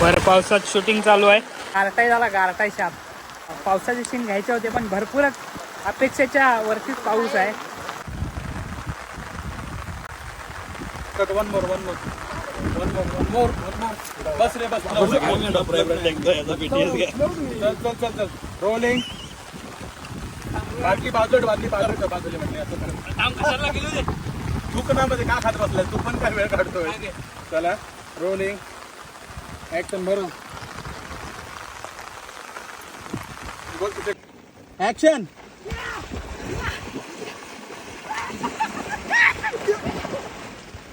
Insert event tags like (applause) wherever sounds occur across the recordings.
भर पावसात शूटिंग चालू आहे. गारटाय झाला गारटाय शाप. पावसाचे सीन घ्यायचे होते पण भरपूरच अपेक्षेच्या वरतीच पाऊस आहे. One more one more one more one more one more बस रे बस. चल चल चल चल रोलिंग बाटली बाजूला बाटली बाजूला बाजूला म्हणजे असं कर. दुकानामध्ये का खात बसलाय? तू पण काय वेळ काढतोय? चला. रोलिंग बोल कुठे? ऍक्शन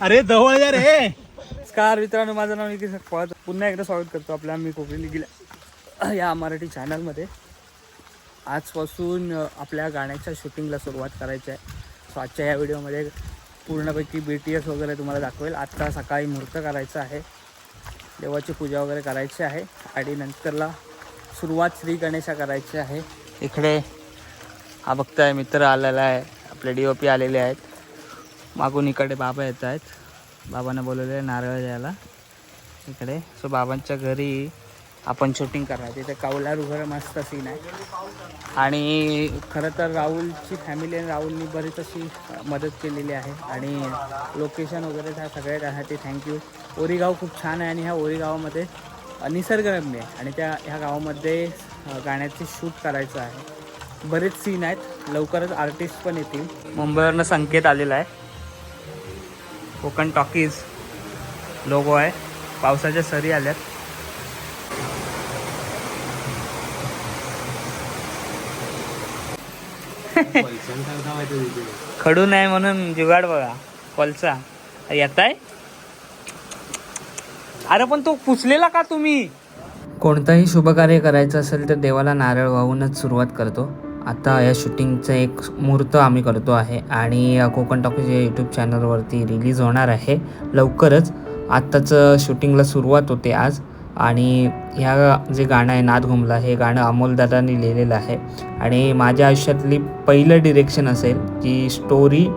अरे जवळ या रे. नमस्कार मित्रांनो माझं नाव नितीश पवार. पुन्हा एकदा स्वागत करतो आपल्या मी कोकणी निघिला या मराठी चॅनलमध्ये आजपासून आपल्या गाण्याच्या शूटिंगला सुरुवात करायची आहे. सो आजच्या या व्हिडिओमध्ये पूर्णपैकी बी टी एस वगैरे तुम्हाला दाखवेल. आत्ता सकाळी मुहूर्त करायचं आहे. देवाची पूजा वगैरे करायची आहे. आणि नंतरला सुरुवात श्री गणेशा करायची आहे. इकडे हा बघताय मित्र आलेला आहे. आपले डी ओ पी आलेले आहेत. मागून इकडे बाबा येत आहेत. बाबांना बोलवले नारळ द्यायला. इकडे सो बाबांच्या घरी आपण शूटिंग करणार. तिथे कौलारू घर मस्त सीन आहे. आणि खरं तर राहुलची फॅमिली आणि राहुलनी बरीच अशी मदत केलेली आहे. आणि लोकेशन वगैरे त्या सगळ्या त्यासाठी थँक्यू ओरीगाव खूप छान आहे आणि ह्या ओरीगावामध्ये निसर्गरम्य आहे. आणि त्या ह्या गावामध्ये गाण्याचे शूट करायचं आहे. बरेच सीन आहेत. लवकरच आर्टिस्ट पण येतील. मुंबईवरनं संकेत आलेला आहे. कोकण टॉकीज लोगो आहे. पावसाच्या सरी आल्यात. खडू नाही म्हणून जुगाड बघा कोलचा येत आहे अरे पण तो पुसलेला का तुम्ही? कोणताही शुभकार्य करायचं असेल तर देवाला नारळ वाहूनच सुरुवात करतो. आता या शूटिंगचं एक मुहूर्त आम्ही करतो आहे आणि कोकण टॉकीज या यूट्यूब चॅनलवरती रिलीज होणार आहे. लवकरच आत्ताचं शूटिंगला सुरुवात होते आज. आणि ह्या जे गाणं आहे नाद घुमला हे गाणं अमोलदादांनी लिहिलेलं आहे. आणि माझ्या आयुष्यातली पहिलं डिरेक्शन असेल की स्टोरी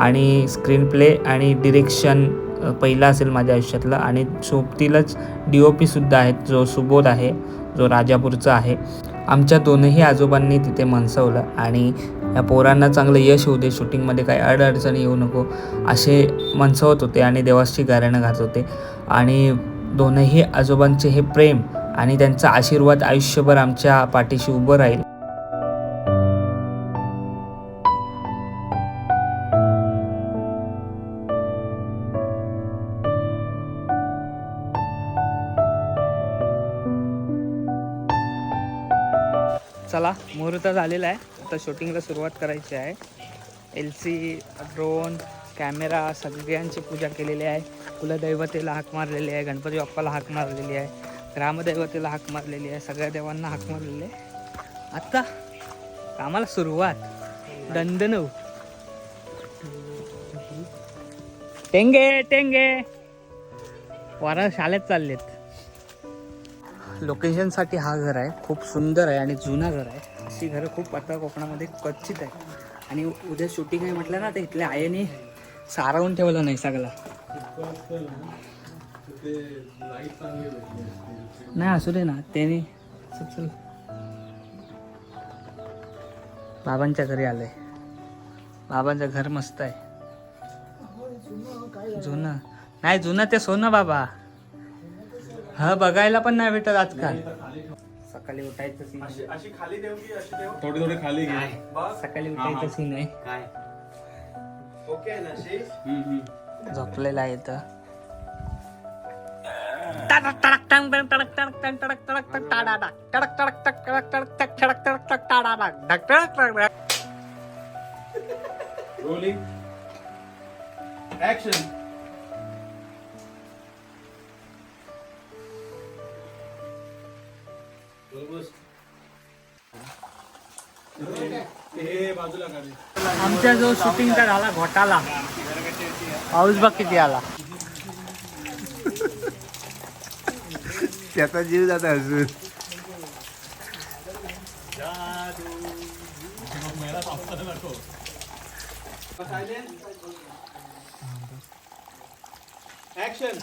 आणि स्क्रीन प्ले आणि डिरेक्शन पहिलं पहिला असेल माझ्या आयुष्यातलं. आणि सोबतीलच डी ओ पीसुद्धा आहेत जो सुबोध आहे जो राजापूरचा आहे. आमच्या दोनही आजोबांनी तिथे मनसवलं. आणि या पोरांना चांगलं यश होऊ दे शूटिंगमध्ये काही अडअडचणी येऊ नको असे मनसवत होते आणि देवाची गाऱ्यानं घात होते. आणि दोनही आजोबांचे हे प्रेम आणि त्यांचा आशीर्वाद आयुष्यभर आमच्या पाठीशी उभं राहील. चला मुहूर्त झालेला आहे. आता शूटिंगला सुरुवात करायची आहे. एल सी ड्रोन कॅमेरा सगळ्यांची पूजा केलेली आहे. कुलदैवतेला हाक मारलेली आहे गणपती बाप्पाला हाक मारलेली आहे ग्रामदैवतेला हाक मारलेली आहे सगळ्या देवांना हाक मारलेली आहे. आत्ता कामाला सुरुवात. दंदनव टेंगे टेंगे. वारा शाळेत चाललेत. लोकेशनसाठी हा घर आहे. खूप सुंदर आहे आणि जुना घर आहे. अशी घरं खूप आता कोकणामध्ये क्वचित आहे. आणि उद्या शूटिंग आहे म्हटलं ना तर इथल्या आईने सारावून ठेवलं नाही सगळं. नाही असू दे ना. त्याने चल चल. बाबांच्या घरी आलंय. बाबांचं घर मस्त आहे. जुनं. नाही जुनं ते सोनं बाबा. हा बघायला पण नाही भेटत आजकाल. सकाळी उठायचं सीन थोडी थोडी खाली सकाळी उठायचं सीन आहे. ओके ना झोपलेला आहे इथं टडक टडक टंग टंग टडक टडक टंग टडक टडक टक टाडाडक. टडक टडक टक टडक टडक टक टडक टडक टक टाडाडक. ढक टडक टडक टक. रोलिंग ऍक्शन आमच्या जो शूटिंगचा झाला घोटाला. पाऊस बघ किती आला. त्याचा जीव जात अजून. ऍक्शन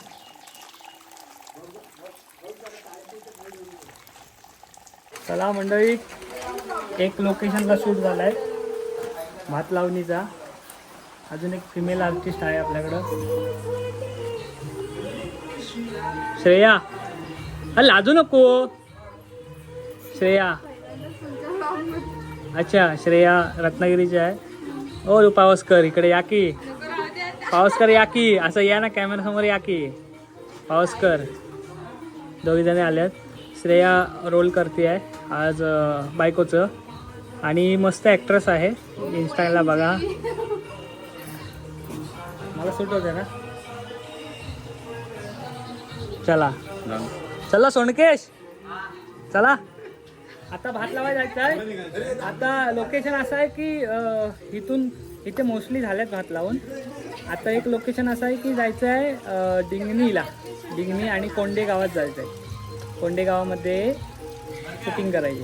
चला मंडळी एक लोकेशनला शूट झालाय. भात लावणीचा अजून एक फिमेल आर्टिस्ट आहे आपल्याकडं. श्रेया. हा लाजू नको. श्रेया. अच्छा श्रेया रत्नागिरीची आहे. ओ पावसकर इकडे या की. पावसकर या की. असं या ना कॅमेरा समोर या की. पावसकर दोघी जणी आल्यात. श्रेया रोल करते आहे आज बायकोचं. आणि मस्त ॲक्ट्रेस आहे. इंस्टाला बघा. मला सुट होते ना. चला. चला सोनकेश. चला. आता भात लावायला जायचं आहे. आता लोकेशन असं आहे की इथून इथे मोस्टली झाल्यात भात लावून. आता एक लोकेशन असं आहे की जायचं आहे डिंगणीला. डिंगणी आणि कोंडे गावात जायचं आहे. कोंडे गावामध्ये शूटिंग करायची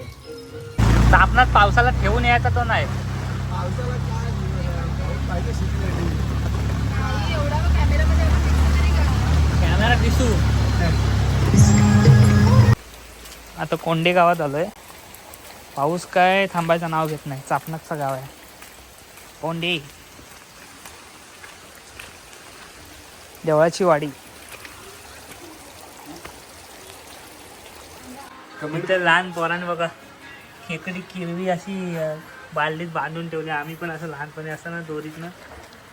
तापनात पावसाला ठेवून यायचा तो नाही. कॅमेरा दिसू. आता कोंडे गावात आलोय. पाऊस काय थांबायचं नाव घेत नाही. चापनाचं गाव आहे. कोंडे. देवळाची वाडी. इथे लहान पोराने बघा. खेकडी किरवी अशी अं, बालदीत बांधून ठेवली. आम्ही पण असं लहानपणी असताना दोरीतनं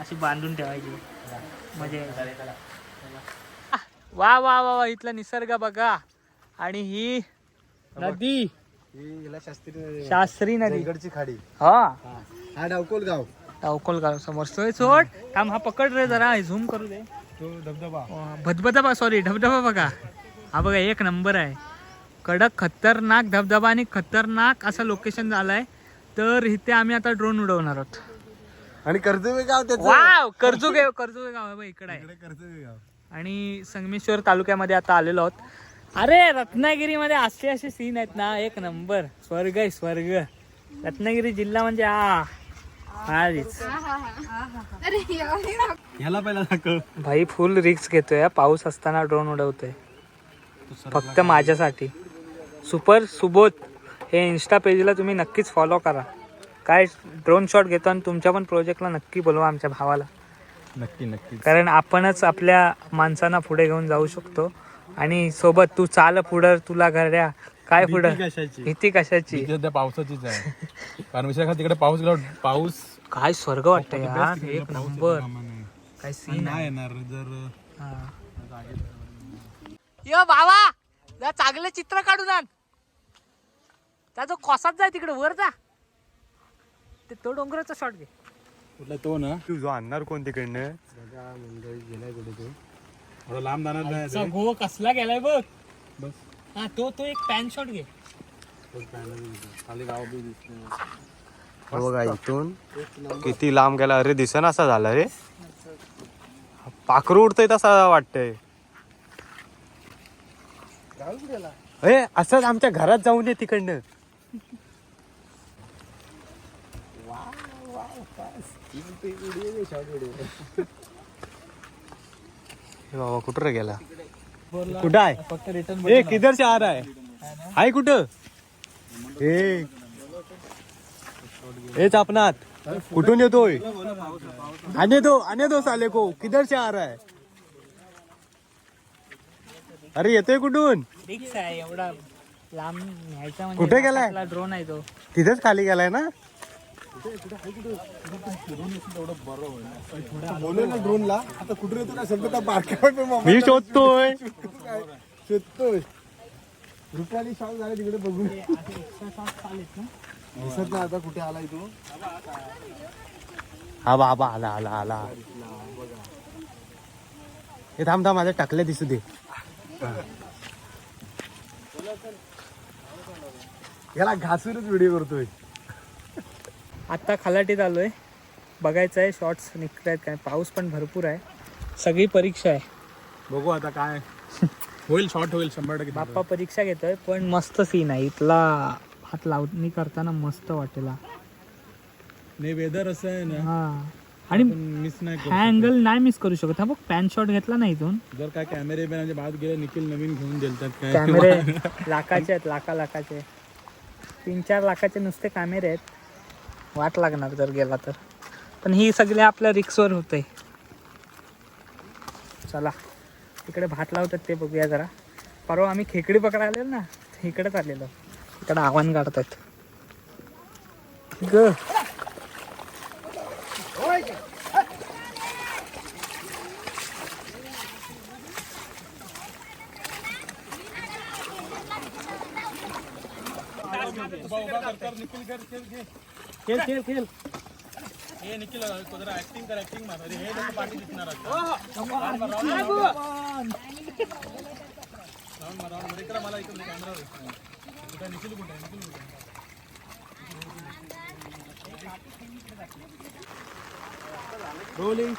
अशी बांधून ठेवायची. म्हणजे वा वा वा वा इथला निसर्ग बघा. आणि ही नदी. शास्त्री नदी. इकडची खाडी. हा. हा. डावकोल गाव. अवकोल गाव समोर. सोय सोड. थांब हा पकड रे जरा. झूम करू दे. तो धबधबा. धबधबा सॉरी धबधबा बघा. हा बघा एक नंबर आहे. कडक खतरनाक धबधबा आणि खतरनाक असं लोकेशन झालंय. तर इथे आम्ही आता ड्रोन उडवणार आहोत. आणि कर्जवे गाव त्याचं? वाव! कर्जुगे कर्जुगे गाव आहे बघ, इकडे आहे. इकडे कर्जवे गाव. आणि संगमेश्वर तालुक्यामध्ये आता आलेलो आहोत. अरे रत्नागिरीमध्ये असे असे सीन आहेत ना. एक नंबर स्वर्ग आहे स्वर्ग. रत्नागिरी जिल्हा म्हणजे हा. भारीच ह्याला पहिला दाखव. भाई फुल रिक्स घेतोय हा. पाऊस असताना ड्रोन उडवतोय. फक्त माझ्यासाठी. सुपर सुबोध. हे इन्स्टा पेजला तुम्ही नक्कीच फॉलो करा. काय ड्रोन शॉट घेतो आणि तुमच्या पण प्रोजेक्टला नक्की बोलवा आमच्या भावाला. नक्की नक्की कारण आपणच आपल्या माणसांना पुढे घेऊन जाऊ शकतो. आणि सोबत तू चाल पुढं तुला घड्या काय पुढं? कशाची? भीती कशाची? सध्या पावसाचीच आहे. कारण विषय तिकडे पाऊस गेला पाऊस काय स्वर्ग वाटतंय यार एक नंबर. काय सीन नाही येणार जर यो बाबा! जा चांगलं चित्र काढून आण. त्या जो कोसात जाय तिकडे वर जा. ते तो डोंगराचा शॉट घे. कुठला तो ना? तू जो आणणार कोण तिकडनं? गेलाय कुठे तो? थोडा लांब जाणार नाही गो कसला गेलाय बघ. बस. हा तो तो एक पॅन शॉट घे. खाली गाव बी. हो बघा इथून किती लांब गेला. अरे दिसन असा झाला रे. पाखरू उडतंय तसा वाटतंय. अरे असंच आमच्या घरात जाऊन ये तिकडनं. हे बाबा कुठं रे गेला? कुठं आहे? फक्त रिटर्न ए किधर से आ रहा है. हाय कुठं? ए ए चापनात कुठून येतोय? आने दो आने दो साले को. किधर से आ रहा है? अरे येतोय कुठून? रिक्स आहे एवढा लांब न्यायचा कुठे गेलाय? ड्रोन आहे तो. तिथेच खाली गेलाय ना? बोलू ना ड्रोनला आता कुठे येतो बारक्या मी शोधतोय. शोधतोय रुपाली शॉक झाले तिकडे बघू दिसत नाही आता कुठे आलाय तू हा बाबा आला आला आला. हे थांब थांब माझ्या टाकल्या दिसू दे. याला घासूनच व्हिडिओ करतोय. आता खलाटीत आलोय. बघायचं आहे शॉर्ट्स निघत आहेत काय? पाऊस पण भरपूर आहे. सगळी परीक्षा आहे. बघू आता काय. होईल शॉर्ट होईल शंभर टक्के बाप्पा परीक्षा घेतोय पण मस्त सीन आहे. इथला हात लावणी करताना मस्त वाटेल. हा. नाही वेदर असं आहे ना. हा. आणि मिस नाही करू हा अँगल नाही मिस करू शकत. हा बघ पॅन शॉट घेतला नाही इथून. जर काय कॅमेरे बिन म्हणजे बाद गेले निखिल नवीन घेऊन देतात काय? कॅमेरे (laughs) लाखाचे आहेत लाखा लाखाचे. तीन चार लाखाचे नुसते कॅमेरे आहेत. वाट लागणार जर गेला तर. पण ही सगळे आपल्या रिक्सवर होते चला तिकडे भात लावतात ते बघूया जरा. परवा आम्ही खेकडी पकडायला आलेलो ना इकडेच आलेलो. इकडे आव्हान काढतात ग. खेळ खेळ खेळ हे निखिल जरा ऍक्टिंग कर ऍक्टिंग मार अरे हे लोक पाठी दिसणार इकडे मला इकडे कॅमेरा कुठे निखिल कुठे निखिल कुठे रोलिंग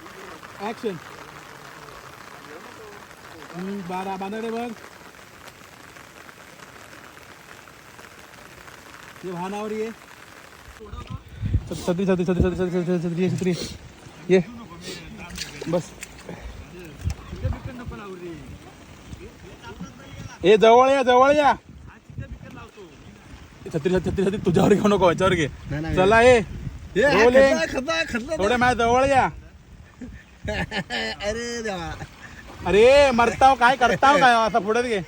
ऍक्शन बारा बांधडे बघ ते वाहनावर ये सत्री सत्री सत्री छत्री ये बस। ए जवळ या जवळ या। छत्री छत्री छत्री तुझ्यावर घेऊ नको याच्यावर घे. चला ए. थोडे माझ्या जवळ या. (laughs) अरे देवा. अरे मरताव काय करताव काय? असं पुढे घे.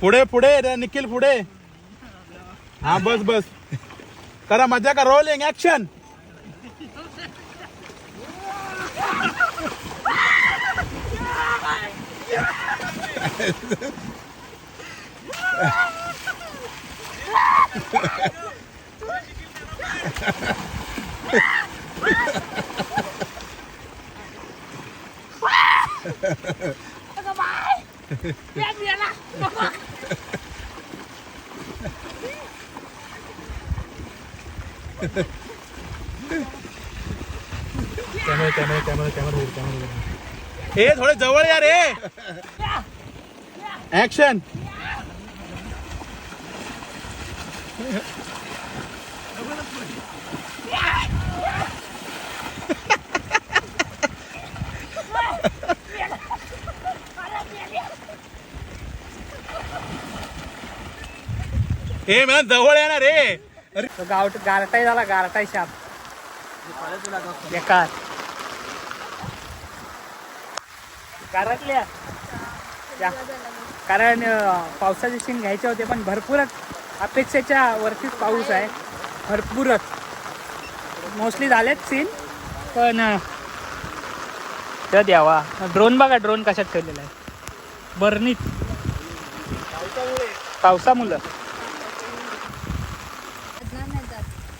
पुढे पुढे रे निखिल पुढे. हा बस बस. करा मजा का rolling action camera camera camera camera camera हे थोडे जवळ या रे. ऍक्शन हे मला जवळ या ना रे. तो गाव गारटाय झाला गारटाय शाप. बेकार गारातल्या त्या. कारण पावसाचे सीन घ्यायचे होते पण भरपूरच अपेक्षेच्या वरतीच पाऊस आहे. भरपूरच. मोस्टली झालेत सीन पण तर द्यावा. ड्रोन बघा ड्रोन कशात ठेवलेला आहे. बर्नीत. पावसामुळं.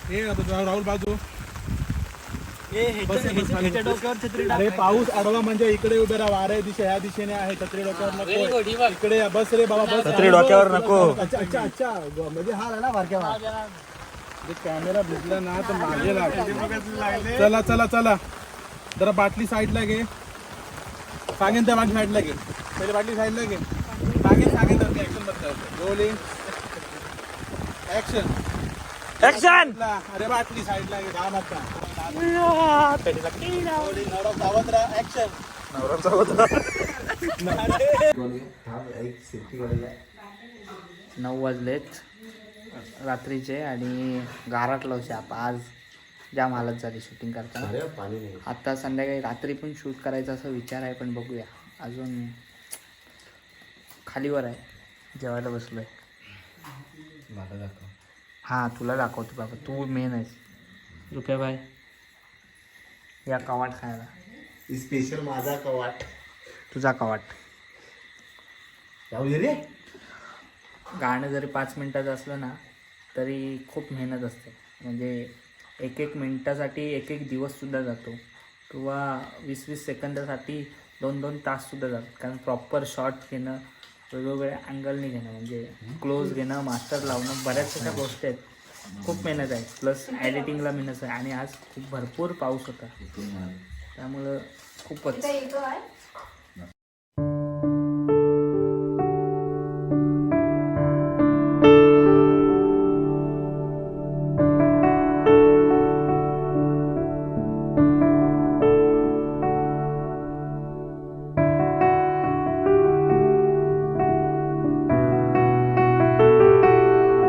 हे राहुल बाजू. अरे पाऊस अडवा म्हणजे इकडे उभे राहा. वाऱ्या दिशा ह्या दिशेने आहे. छत्री डोक्यावर नको. इकडे या. बस रे बाबा बस. छत्री डोक्यावर नको. अच्छा अच्छा अच्छा. म्हणजे हा ना बारक्या कॅमेरा भिजला ना तर मागे चला चला चला. जरा बाटली साईडला घे. सांगेन त्या बाटली साईडला घे. पहिले बाटली साईडला घे. सांगेन सांगेन तर ऍक्शन रोलिंग ऍक्शन ऍक्शन अरे बाटली साईडला घे. दहा नऊ वाजलेत रात्रीचे आणि गाराटलो शाप आज जाम हालत झाली शूटिंग करताना. आता संध्याकाळी रात्री पण शूट करायचा असा विचार आहे पण बघूया. अजून खालीवर आहे. जेवायला बसलोय. हां तुला दाखवतो बाबा. तू मेन आहेस. रुपया बाय. या कवाट खायला. स्पेशल माझा कवाट. तुझा कवाट. जाऊ दे रे. गाणं जरी पाच मिनटाचं असलं ना तरी खूप मेहनत असते. म्हणजे एक एक मिनटासाठी एक एक दिवससुद्धा जातो. किंवा वीस वीस सेकंदासाठी दोन दोन ताससुद्धा जातात. कारण प्रॉपर शॉट घेणं वेगवेगळ्या अँगलनी घेणं म्हणजे क्लोज घेणं मास्टर लावणं बऱ्याच अशा गोष्टी आहेत. खूप मेहनत आहे. प्लस एडिटिंगला मेहनत आहे. आणि आज खूप भरपूर पाऊस होता. त्यामुळं खूपच.